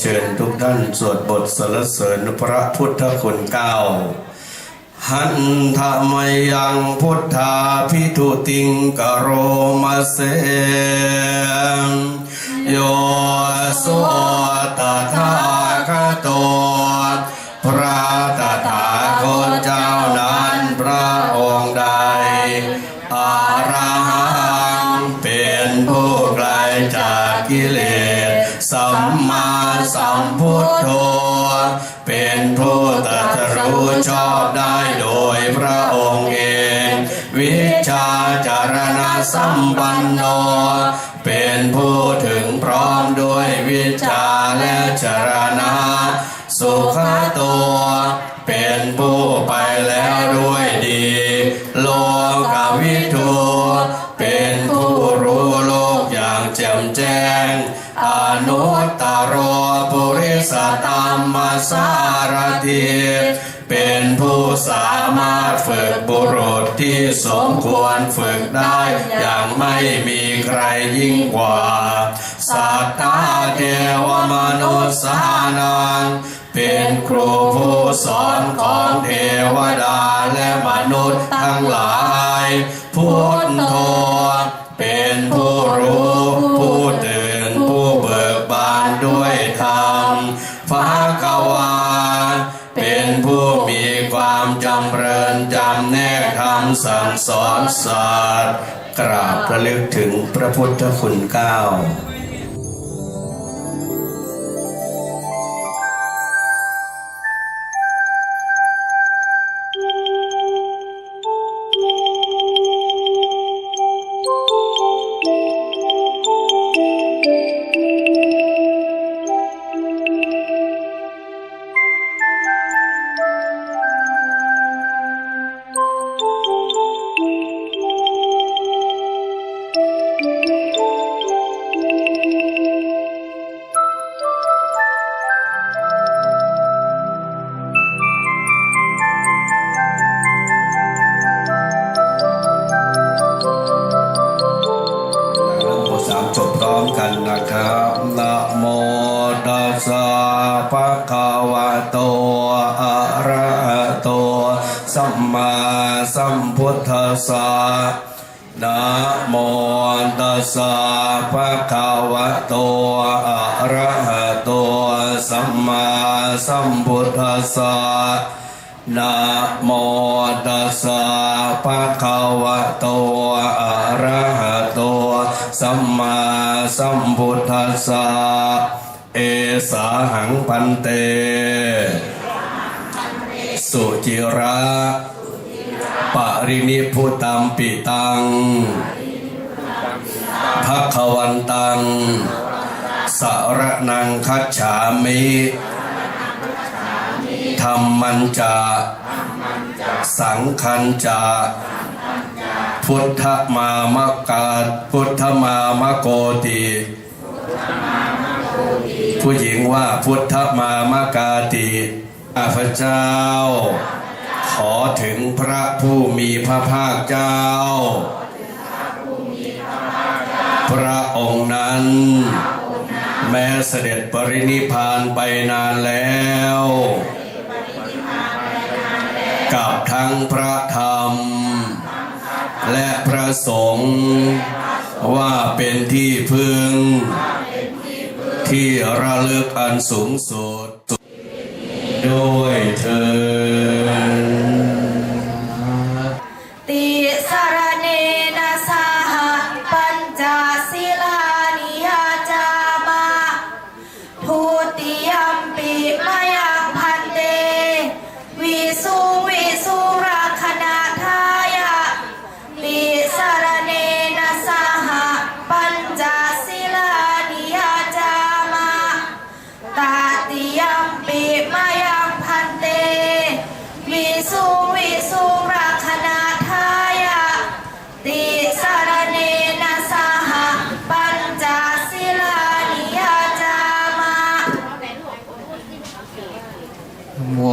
เชิญทุกท่านสวดบทสรรเสริญพระพุทธคุณเก้าหันธรรมยังพุทธาพิทุติงกโรมาเส สัมปันโน เป็นผู้ถึงพร้อมด้วยวิชาและจรณะ สุขตัว เป็นผู้ไปแล้วด้วยดี โลกวิทูเป็นผู้รู้โลกอย่างแจ่มแจ้ง อนุตตรปุริสธรรมสารถิ เป็นผู้สามารถฝึกบุรุษที่สมควรฝึกได้อย่างไม่มีใครยิ่งกว่า สัตตาเทวมนุษย์สานังเป็นครูผู้สอนของเทวดาและมนุษย์ทั้งหลาย พุทโธ ความจำเริญจำแนกธรรมสั่งสอนสัตว์กราบระลึกถึงพระพุทธคุณเก้า พุทธัสสะนะโมตัสสะภะคะวะโตอะระหะโตสัมมาสัมพุทธัสสะนะโมตัสสะภะคะวะโตอะระหะโตสัมมาสัมพุทธัสสะเอสาหังพันเต สุจิระ รินิพุตัมปิตังภะคะวันตังสารนังคัจฉามิธรรมันจะสังคันจะพุทธมามกาพุทธมามโกติผู้หญิงว่าพุทธมามกาติข้าพเจ้า ขอถึงพระผู้มีพระภาคเจ้า พระองค์นั้น แม้เสด็จปรินิพานไปนานแล้ว กับทั้งพระธรรม และพระสงฆ์ว่าเป็นที่พึ่ง ที่ระลึกอันสูงสุดด้วยเธอ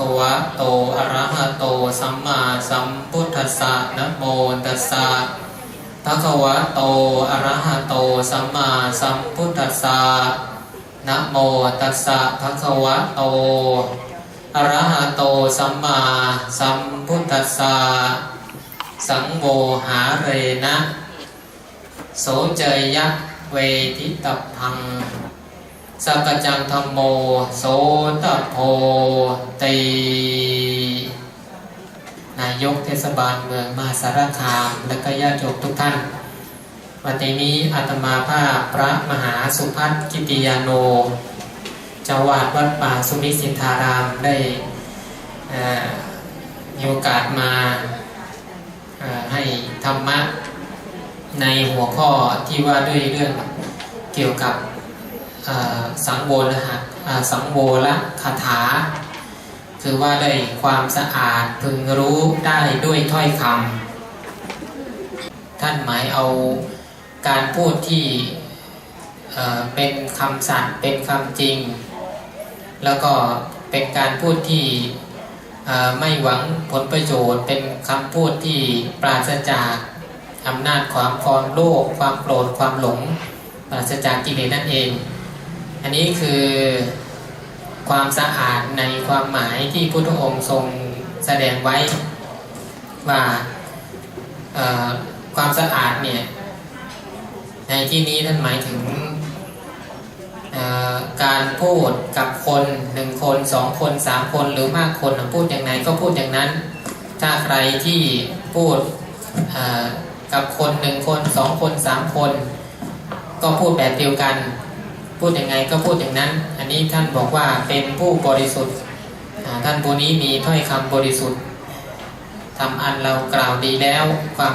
คะวะโตอะระหะโต สัมมาสัมพุทธัสสะนะโมตัสสะภะคะวะโตอะระหะโต สัมมาสัมพุทธัสสะนะโมตัสสะภะคะวะโตอะระหะโต สัมมาสัมพุทธัสสะสังโฆหาเรนะ โสเจยะเวทิตพัง สักจังธรรมโมโสตโพตีนายกเทศบาลเมืองมหาสารคาม และก็ญาติโยมทุกท่าน วันนี้อาตมาภาพพระมหาสุพัฒกิติยาโนเจ้าวาดวัดป่าสุนิสินธารามได้มีโอกาสมาให้ธรรมะในหัวข้อที่ว่าด้วยเรื่องเกี่ยวกับ สังโวรหะอ่าสังโวรคาถา คือว่าได้ความสะอาดพึงรู้ได้ด้วยถ้อยคำท่านหมายเอาการพูดที่เป็นคำสัตย์เป็นคำจริง แล้วก็เป็นการพูดที่ไม่หวังผลประโยชน์เป็นคำพูดที่ปราศจากอำนาจความความโลภความโกรธความหลงปราศจากกิเลสนั่นเอง อันนี้คือความสะอาดในความหมายที่พุทธองค์ทรงแสดงไว้ว่าความสะอาดเนี่ยในที่นี้ท่านหมายถึงการพูดกับคนหนึ่งคนสองคนสามคนหรือมากคนพูดอย่างไรก็พูดอย่างนั้น ถ้าใครที่พูดกับคนหนึ่งคนสองคนสามคน ก็พูดแบบเดียวกัน พูดยังไงก็พูดอย่างนั้น อันนี้ท่านบอกว่าเป็นผู้บริสุทธิ์ท่านผู้นี้มีถ้อยคำบริสุทธิ์ทำอันเรากล่าวดีแล้วความ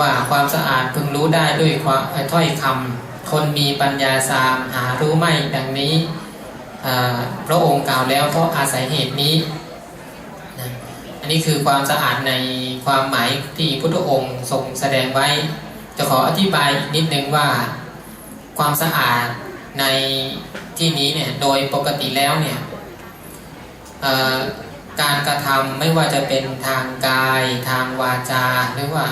ว่าความสะอาดพึงรู้ได้ด้วยความถ้อยคำคนมีปัญญาสามหารู้ไม่ดังนี้พระองค์กล่าวแล้วเพราะอาศัยเหตุนี้นะอันนี้คือความสะอาดในความหมายที่พุทธองค์ทรงแสดงไว้ จะขออธิบายอีกนิดนึงว่า ความสะอาด ในที่นี้เนี่ยโดยปกติแล้วเนี่ยการกระทำไม่ว่าจะเป็นทางกายทางวาจา หรือว่า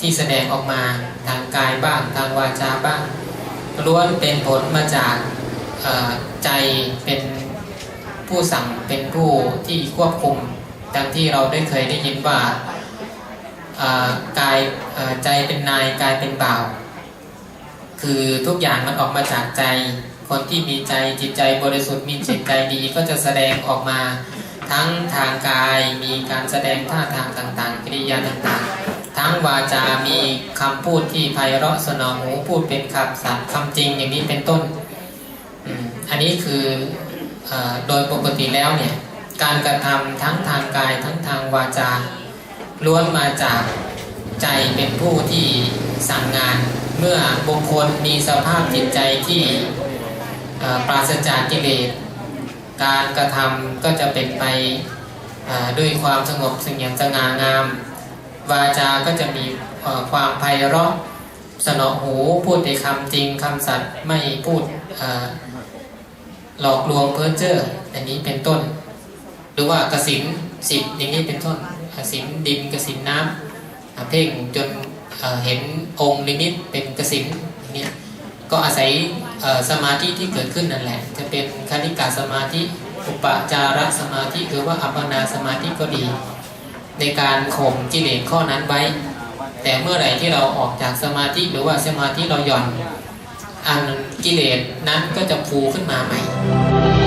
ที่แสดงออกมาทางกายบ้างทางวาจาบ้างล้วนเป็นผลมาจากใจเป็นผู้สั่งเป็นผู้ที่ควบคุมดังที่เราได้เคยได้ยินว่ากายใจเป็นนายกายเป็นบ่าว คือทุกอย่างมันออกมาจากใจ คนที่มีใจจิตใจบริสุทธิ์มีจิตใจดีก็จะแสดงออกมาทั้งทางกายมีการแสดงท่าทางต่างๆกิริยาต่างๆ ทั้งวาจา มีคำพูดที่ไพเราะสนองหูพูดเป็นคำสัตย์คำจริงอย่างนี้เป็นต้น อันนี้คือออโดยปกติแล้วเนี่ยการกระทำทั้งทางกายทั้งทางวาจาล้วนมาจากใจเป็นผู้ที่สั่งงาน เมื่อบุคคลมีสภาพจิตใจที่ปราศจากกิเลสการกระทำก็จะเป็นไปด้วยความสงบสงอย่างสง่างาม วาจาก็จะมีความไพเราะสนอหูพูดในคำจริงคำสัตย์ไม่พูดหลอกลวงเพ้อเจ้ออันนี้เป็นต้น หรือว่ากสินสิบอย่างนี้เป็นต้นกสินดินกสินน้ำเพ่งจน เห็นองค์นิมิตเป็นกสินอย่างนี้ก็อาศัยสมาธิที่เกิดขึ้นนั่นแหละ จะเป็นคณิกาสมาธิอุปจารสมาธิหรือว่าอัปปนาสมาธิก็ดี ในการข่มกิเลสข้อนั้นไว้ แต่เมื่อไหร่ที่เราออกจากสมาธิหรือว่าสมาธิเราหย่อนอันกิเลสนั้นก็จะฟูขึ้นมาใหม่